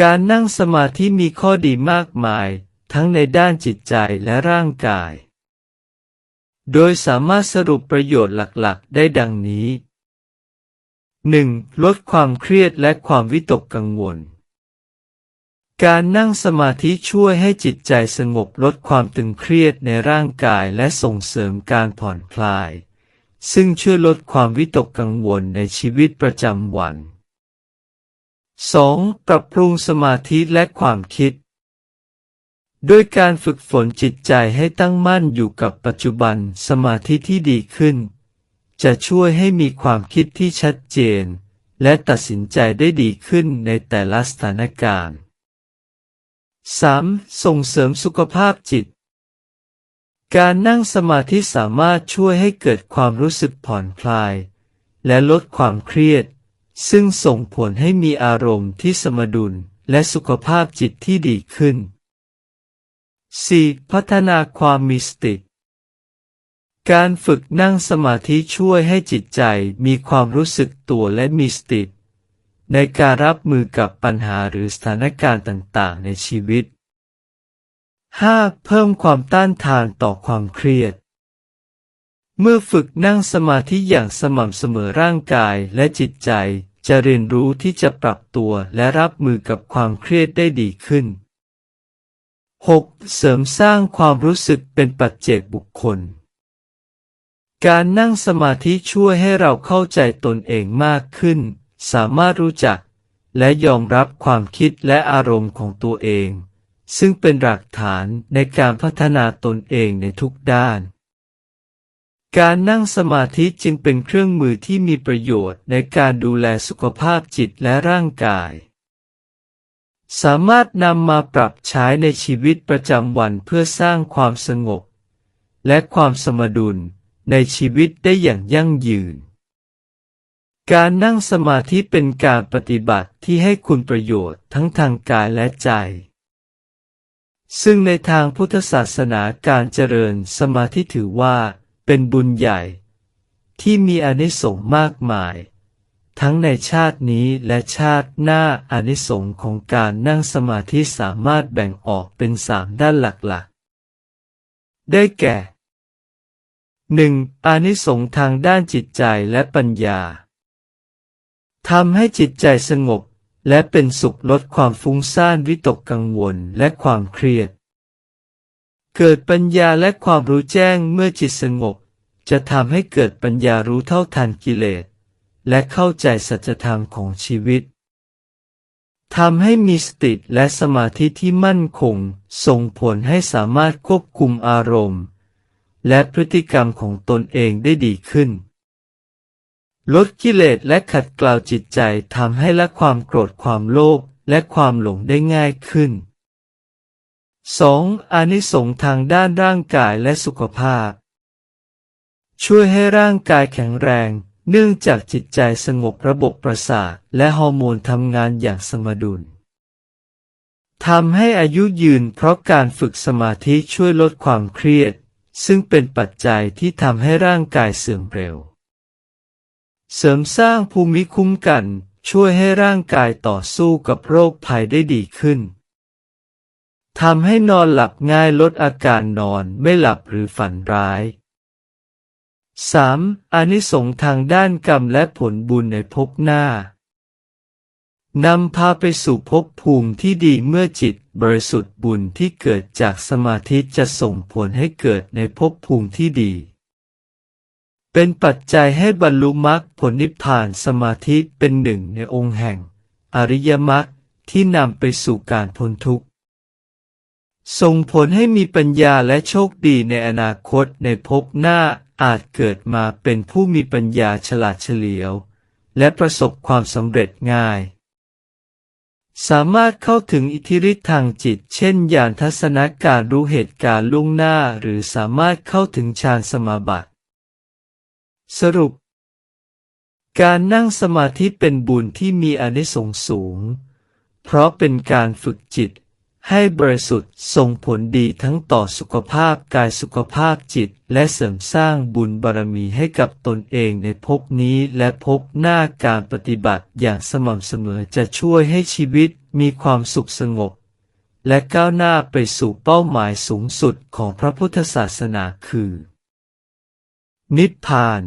การนั่งสมาธิมีข้อดีมากมาย ทั้งในด้านจิตใจและร่างกาย โดยสามารถสรุปประโยชน์หลักๆ ได้ดังนี้ 1. ลดความเครียดและความวิตกกังวล การนั่งสมาธิช่วยให้จิตใจสงบลดความตึงเครียดในร่างกายและส่งเสริมการผ่อนคลาย ซึ่งช่วยลดความวิตกกังวลในชีวิตประจำวัน 2. ปรับปรุงสมาธิและความคิด ด้วยการฝึกฝนจิตใจให้ตั้งมั่นอยู่กับปัจจุบันสมาธิที่ดีขึ้น จะช่วยให้มีความคิดที่ชัดเจน และตัดสินใจได้ดีขึ้นในแต่ละสถานการณ์ 3. ส่งเสริมสุขภาพจิต การนั่งสมาธิสามารถช่วยให้เกิดความรู้สึกผ่อนคลาย และลดความเครียด ซึ่งส่งผลให้มีอารมณ์ที่สมดุลและสุขภาพจิตที่ดีขึ้น 4. พัฒนาความมีสติ การฝึกนั่งสมาธิช่วยให้จิตใจมีความรู้สึกตัวและมีสติ ในการรับมือกับปัญหาหรือสถานการณ์ต่างๆ ในชีวิต 5. เพิ่มความต้านทานต่อความเครียด เมื่อฝึกนั่งสมาธิอย่างสม่ำเสมอร่างกายและจิตใจ จะเรียนรู้ที่จะปรับตัวและรับมือกับความเครียดได้ดีขึ้น 6. เสริมสร้างความรู้สึกเป็นปัจเจกบุคคล การนั่งสมาธิช่วยให้เราเข้าใจตนเองมากขึ้น สามารถรู้จัก และยอมรับความคิดและอารมณ์ของตัวเอง ซึ่งเป็นหลักฐานในการพัฒนาตนเองในทุกด้าน การนั่งสมาธิจึงเป็นเครื่องมือที่มีประโยชน์ในการดูแลสุขภาพจิตและร่างกาย สามารถนำมาปรับใช้ในชีวิตประจำวันเพื่อสร้างความสงบ และความสมดุลในชีวิตได้อย่างยั่งยืน การนั่งสมาธิเป็นการปฏิบัติที่ให้คุณประโยชน์ทั้งทางกายและใจ ซึ่งในทางพุทธศาสนาการเจริญสมาธิถือว่า เป็นบุญใหญ่ ที่มีอนิสงส์มากมาย ทั้งในชาตินี้และชาติหน้าอนิสงส์ของการนั่งสมาธิสามารถแบ่งออกเป็นสามด้านหลักๆ ได้แก่ 1. อานิสงส์ทางด้านจิตใจและปัญญาทำให้จิตใจสงบและเป็นสุขลดความฟุ้งซ่านวิตกกังวลและความเครียด เกิดปัญญาและความรู้แจ้งเมื่อจิตสงบ จะทำให้เกิดปัญญารู้เท่าทันกิเลส และเข้าใจสัจธรรมของชีวิตทำให้มีสติและสมาธิที่มั่นคง ส่งผลให้สามารถควบคุมอารมณ์ และพฤติกรรมของตนเองได้ดีขึ้น ลดกิเลสและขัดเกลาจิตใจทำให้ละความโกรธความโลภและความหลงได้ง่ายขึ้น 2. อานิสงส์ทางด้านร่างกายและสุขภาพ ช่วยให้ร่างกายแข็งแรง เนื่องจากจิตใจสงบระบบประสาท และฮอร์โมนทำงานอย่างสมดุลทำให้อายุยืนเพราะการฝึกสมาธิช่วยลดความเครียด ซึ่งเป็นปัจจัยที่ทำให้ร่างกายเสื่อมเร็ว เสริมสร้างภูมิคุ้มกัน ช่วยให้ร่างกายต่อสู้กับโรคภัยได้ดีขึ้น ทำให้นอนหลับง่ายลดอาการนอนไม่หลับหรือฝันร้าย 3. อานิสงส์ทางด้านกรรมและผลบุญในภพหน้านำพาไปสู่ภพภูมิที่ดีเมื่อจิตบริสุทธิ์บุญที่เกิดจากสมาธิจะส่งผลให้เกิดในภพภูมิที่ดี เป็นปัจจัยให้บรรลุมรรคผลนิพพานสมาธิเป็นหนึ่งในองค์แห่ง อริยมรรคที่นำไปสู่การพ้นทุกข์ ส่งผลให้มีปัญญาและโชคดีในอนาคตในภพหน้าอาจเกิดมาเป็นผู้มีปัญญาฉลาดเฉลียว และประสบความสำเร็จง่าย สามารถเข้าถึงอิทธิฤทธิ์ทางจิต เช่นญาณทัศนการรู้เหตุการณ์ล่วงหน้าหรือสามารถเข้าถึงฌานสมาบัติ สรุป การนั่งสมาธิเป็นบุญที่มีอานิสงส์สูง เพราะเป็นการฝึกจิต ให้บริสุทธิ์ส่งผลดีทั้งต่อสุขภาพกายสุขภาพจิต และเสริมสร้างบุญบารมีให้กับตนเองในภพนี้และภพหน้าการปฏิบัติอย่างสม่ำเสมอจะช่วยให้ชีวิตมีความสุขสงบ และก้าวหน้าไปสู่เป้าหมายสูงสุดของพระพุทธศาสนาคือ นิพพาน